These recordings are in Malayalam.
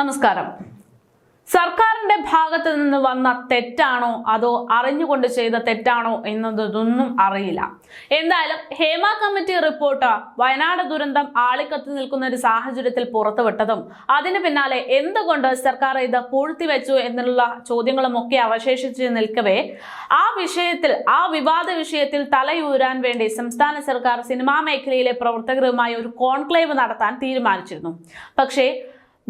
നമസ്കാരം. സർക്കാരിന്റെ ഭാഗത്ത് നിന്ന് വന്ന തെറ്റാണോ? അതോ അറിഞ്ഞുകൊണ്ട് ചെയ്ത തെറ്റാണോ എന്നതൊന്നും അറിയില്ല. എന്തായാലും ഹേമ കമ്മിറ്റി റിപ്പോർട്ട് വയനാട് ദുരന്തം ആളിക്കത്ത് നിൽക്കുന്ന ഒരു സാഹചര്യത്തിൽ പുറത്തുവിട്ടതും അതിന് പിന്നാലെ എന്തുകൊണ്ട് സർക്കാർ ഇത് പൂഴ്ത്തിവെച്ചു എന്നുള്ള ചോദ്യങ്ങളും ഒക്കെ അവശേഷിച്ച് നിൽക്കവേ ആ വിഷയത്തിൽ ആ വിവാദ വിഷയത്തിൽ തലയൂരാൻ വേണ്ടി സംസ്ഥാന സർക്കാർ സിനിമാ മേഖലയിലെ പ്രവർത്തകരുമായി ഒരു കോൺക്ലേവ് നടത്താൻ തീരുമാനിച്ചിരുന്നു. പക്ഷേ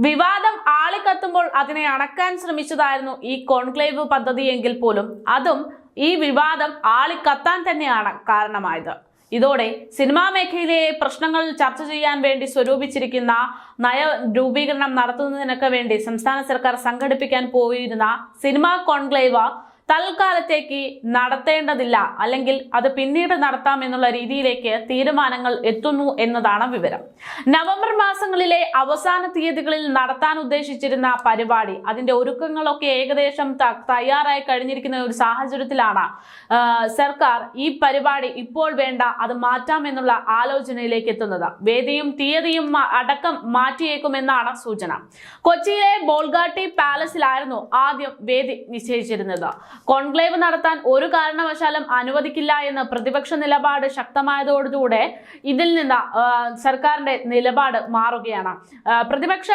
വിവാദം ആളിക്കത്തുമ്പോൾ അതിനെ അടക്കാൻ ശ്രമിച്ചതായിരുന്നു ഈ കോൺക്ലേവ് പദ്ധതി എങ്കിൽ പോലും. അതും ഈ വിവാദം ആളിക്കത്താൻ തന്നെയാണ് കാരണമായത്. ഇതോടെ സിനിമാ മേഖലയിലെ പ്രശ്നങ്ങൾ ചർച്ച ചെയ്യാൻ വേണ്ടി സ്വരൂപിച്ചിരിക്കുന്ന നയ രൂപീകരണം നടത്തുന്നതിനൊക്കെ വേണ്ടി സംസ്ഥാന സർക്കാർ സംഘടിപ്പിക്കാൻ പോയിരുന്ന സിനിമാ കോൺക്ലേവ് തൽക്കാലത്തേക്ക് നടത്തേണ്ടതില്ല. അല്ലെങ്കിൽ അത് പിന്നീട് നടത്താം എന്നുള്ള രീതിയിലേക്ക് തീരുമാനങ്ങൾ എത്തുന്നു എന്നതാണ് വിവരം. നവംബർ മാസങ്ങളിലെ അവസാന തീയതികളിൽ നടത്താൻ ഉദ്ദേശിച്ചിരുന്ന പരിപാടി അതിന്റെ ഒരുക്കങ്ങളൊക്കെ ഏകദേശം തയ്യാറായി കഴിഞ്ഞിരിക്കുന്ന ഒരു സാഹചര്യത്തിലാണ് സർക്കാർ ഈ പരിപാടി ഇപ്പോൾ വേണ്ട അത് മാറ്റാം എന്നുള്ള ആലോചനയിലേക്ക് എത്തുന്നത്. വേദിയും തീയതിയും അടക്കം മാറ്റിയേക്കുമെന്നാണ് സൂചന. കൊച്ചിയിലെ ബോൾഗാട്ടി പാലസിലായിരുന്നു ആദ്യം വേദി നിശ്ചയിച്ചിരുന്നത്. കോൺക്ലേവ് നടത്താൻ ഒരു കാരണവശാലും അനുവദിക്കില്ല എന്ന് പ്രതിപക്ഷ നിലപാട് ശക്തമായതോടുകൂടെ ഇതിൽ നിന്ന് സർക്കാരിന്റെ നിലപാട് മാറുകയാണ്. പ്രതിപക്ഷ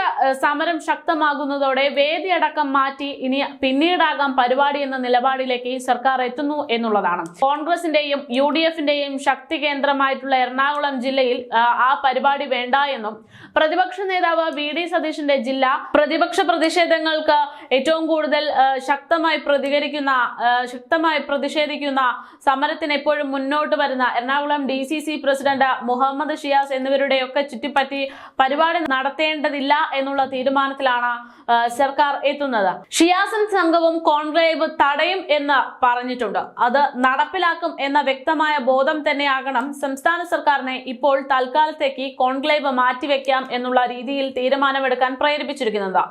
സമരം ശക്തമാകുന്നതോടെ വേദിയടക്കം മാറ്റി ഇനി പിന്നീടാകാം പരിപാടി എന്ന നിലപാടിലേക്ക് സർക്കാർ എത്തുന്നു എന്നുള്ളതാണ്. കോൺഗ്രസിന്റെയും യു ഡി എഫിന്റെയും ശക്തി കേന്ദ്രമായിട്ടുള്ള എറണാകുളം ജില്ലയിൽ ആ, പരിപാടി വേണ്ട എന്നും പ്രതിപക്ഷ നേതാവ് വി ഡി സതീഷിന്റെ ജില്ല പ്രതിപക്ഷ പ്രതിഷേധങ്ങൾക്ക് ഏറ്റവും കൂടുതൽ ശക്തമായി പ്രതികരിക്കുന്ന ശക്തമായി പ്രതിഷേധിക്കുന്ന സമരത്തിന് എപ്പോഴും മുന്നോട്ട് വരുന്ന Ernakulam D C C president Muhammad Shiyas എന്നിവരുടെയൊക്കെ ചുറ്റിപ്പറ്റി പരിപാടി നടത്തേണ്ടതില്ല എന്നുള്ള തീരുമാനത്തിലാണ് സർക്കാർ എത്തുന്നത്. ഷിയാസൻ സംഘവും കോൺക്ലേവ് തടയും എന്ന് പറഞ്ഞിട്ടുണ്ട്. അത് നടപ്പിലാക്കും എന്ന വ്യക്തമായ ബോധം തന്നെയാകണം സംസ്ഥാന സർക്കാരിനെ ഇപ്പോൾ തൽക്കാലത്തേക്ക് കോൺക്ലേവ് മാറ്റിവെക്കാം എന്നുള്ള രീതിയിൽ തീരുമാനമെടുക്കാൻ പ്രേരിപ്പിച്ചിരിക്കുന്നത്.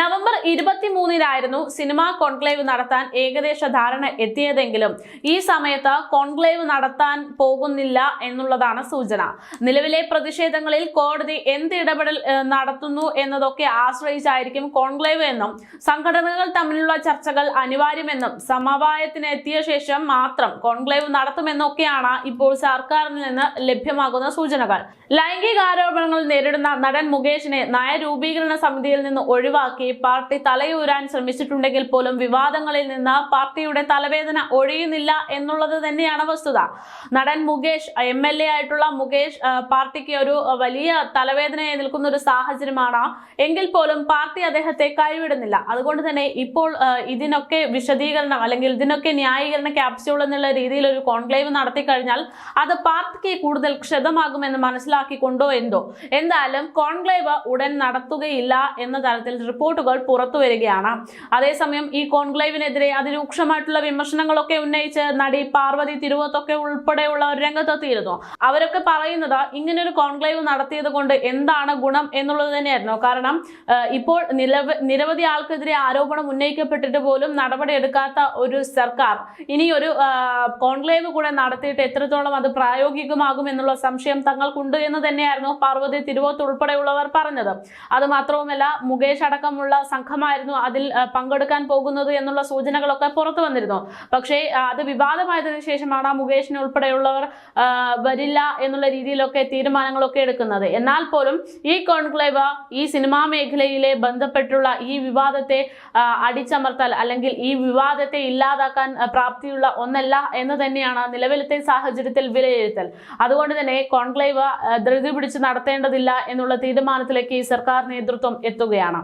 നവംബർ ഇരുപത്തിമൂന്നിനായിരുന്നു സിനിമാ കോൺക്ലേവ് നടത്താൻ ഏകദേശ ധാരണ എത്തിയതെങ്കിലും ഈ സമയത്ത് കോൺക്ലേവ് നടത്താൻ പോകുന്നില്ല എന്നുള്ളതാണ് സൂചന. നിലവിലെ പ്രതിഷേധങ്ങളിൽ കോടതി എന്ത് ഇടപെടൽ നടത്തുന്നു എന്നതൊക്കെ ആശ്രയിച്ചായിരിക്കും കോൺക്ലേവ് എന്നും സംഘടനകൾ തമ്മിലുള്ള ചർച്ചകൾ അനിവാര്യമെന്നും സമവായത്തിന് എത്തിയ ശേഷം മാത്രം കോൺക്ലേവ് നടത്തുമെന്നൊക്കെയാണ് ഇപ്പോൾ സർക്കാരിൽ നിന്ന് ലഭ്യമാകുന്ന സൂചനകൾ. ലൈംഗിക ആരോപണങ്ങൾ നേരിടുന്ന നടൻ മുകേഷിനെ നയരൂപീകരണ സമിതിയിൽ നിന്ന് ഒഴിവാക്കി പാർട്ടി തലയൂരാൻ ശ്രമിച്ചിട്ടുണ്ടെങ്കിൽ പോലും വിവാദങ്ങളിൽ നിന്ന് പാർട്ടിയുടെ തലവേദന ഒഴിയുന്നില്ല എന്നുള്ളത് തന്നെയാണ് വസ്തുത. നടൻ മുകേഷ് എം എൽ എ ആയിട്ടുള്ള മുകേഷ് പാർട്ടിക്ക് ഒരു വലിയ തലവേദനയായി നിൽക്കുന്ന ഒരു സാഹചര്യമാണ്. എങ്കിൽ പോലും പാർട്ടി അദ്ദേഹത്തെ കൈവിടുന്നില്ല. അതുകൊണ്ട് തന്നെ ഇപ്പോൾ ഇതിനൊക്കെ വിശദീകരണം അല്ലെങ്കിൽ ഇതിനൊക്കെ ന്യായീകരണ ക്യാപ്സ്യൂൾ എന്നുള്ള രീതിയിൽ ഒരു കോൺക്ലേവ് നടത്തി കഴിഞ്ഞാൽ അത് പാർട്ടിക്ക് കൂടുതൽ ക്ഷതമാകുമെന്ന് മനസ്സിലാക്കിക്കൊണ്ടോ എന്തോ. എന്തായാലും കോൺക്ലേവ് ഉടൻ നടത്തുകയില്ല എന്ന തരത്തിൽ റിപ്പോർട്ടുകൾ പുറത്തു വരികയാണ്. അതേസമയം ഈ കോൺക്ലേവിനെതിരെ അതിരൂക്ഷമായിട്ടുള്ള വിമർശനങ്ങളൊക്കെ ഉന്നയിച്ച് നടി പാർവതി തിരുവത്തൊക്കെ ഉൾപ്പെടെയുള്ളവർ രംഗത്തെത്തിയിരുന്നു. അവരൊക്കെ പറയുന്നത് ഇങ്ങനൊരു കോൺക്ലേവ് നടത്തിയത് കൊണ്ട് എന്താണ് ഗുണം എന്നുള്ളത് തന്നെയായിരുന്നു. കാരണം ഇപ്പോൾ നിലവ് നിരവധി ആൾക്കെതിരെ ആരോപണം ഉന്നയിക്കപ്പെട്ടിട്ട് പോലും നടപടി എടുക്കാത്ത ഒരു സർക്കാർ ഇനി ഒരു കോൺക്ലേവ് കൂടെ നടത്തിയിട്ട് എത്രത്തോളം അത് പ്രായോഗികമാകും എന്നുള്ള സംശയം തങ്ങൾക്കുണ്ട് എന്ന് തന്നെയായിരുന്നു പാർവതി തിരുവോത്ത് ഉൾപ്പെടെയുള്ളവർ പറഞ്ഞത്. അത് മാത്രവുമല്ല മുകേഷ് അടക്കമുള്ള സംഘമായിരുന്നു അതിൽ പങ്കെടുക്കാൻ പോകുന്നത് എന്നുള്ള സൂചനകളൊക്കെ പുറത്തു വന്നിരുന്നു. പക്ഷേ അത് വിവാദമായതിനു ശേഷമാണ് മുകേഷിനെ ഉൾപ്പെടെയുള്ളവർ വരില്ല എന്നുള്ള രീതിയിലൊക്കെ തീരുമാനങ്ങളൊക്കെ എടുക്കുന്നത്. എന്നാൽ പോലും ഈ കോൺക്ലേവ് ഈ സിനിമാ മേഖലയിലെ ബന്ധപ്പെട്ടുള്ള ഈ വിവാദത്തെ അടിച്ചമർത്തൽ അല്ലെങ്കിൽ ഈ വിവാദത്തെ ഇല്ലാതാക്കാൻ പ്രാപ്തിയുള്ള ഒന്നല്ല എന്ന് തന്നെയാണ് നിലവിലത്തെ സാഹചര്യത്തിൽ വിലയിരുത്തൽ. അതുകൊണ്ട് തന്നെ കോൺക്ലേവ് ധൃതി പിടിച്ച് നടത്തേണ്ടതില്ല എന്നുള്ള തീരുമാനത്തിലേക്ക് ഈ സർക്കാർ നേതൃത്വം എത്തുകയാണ്.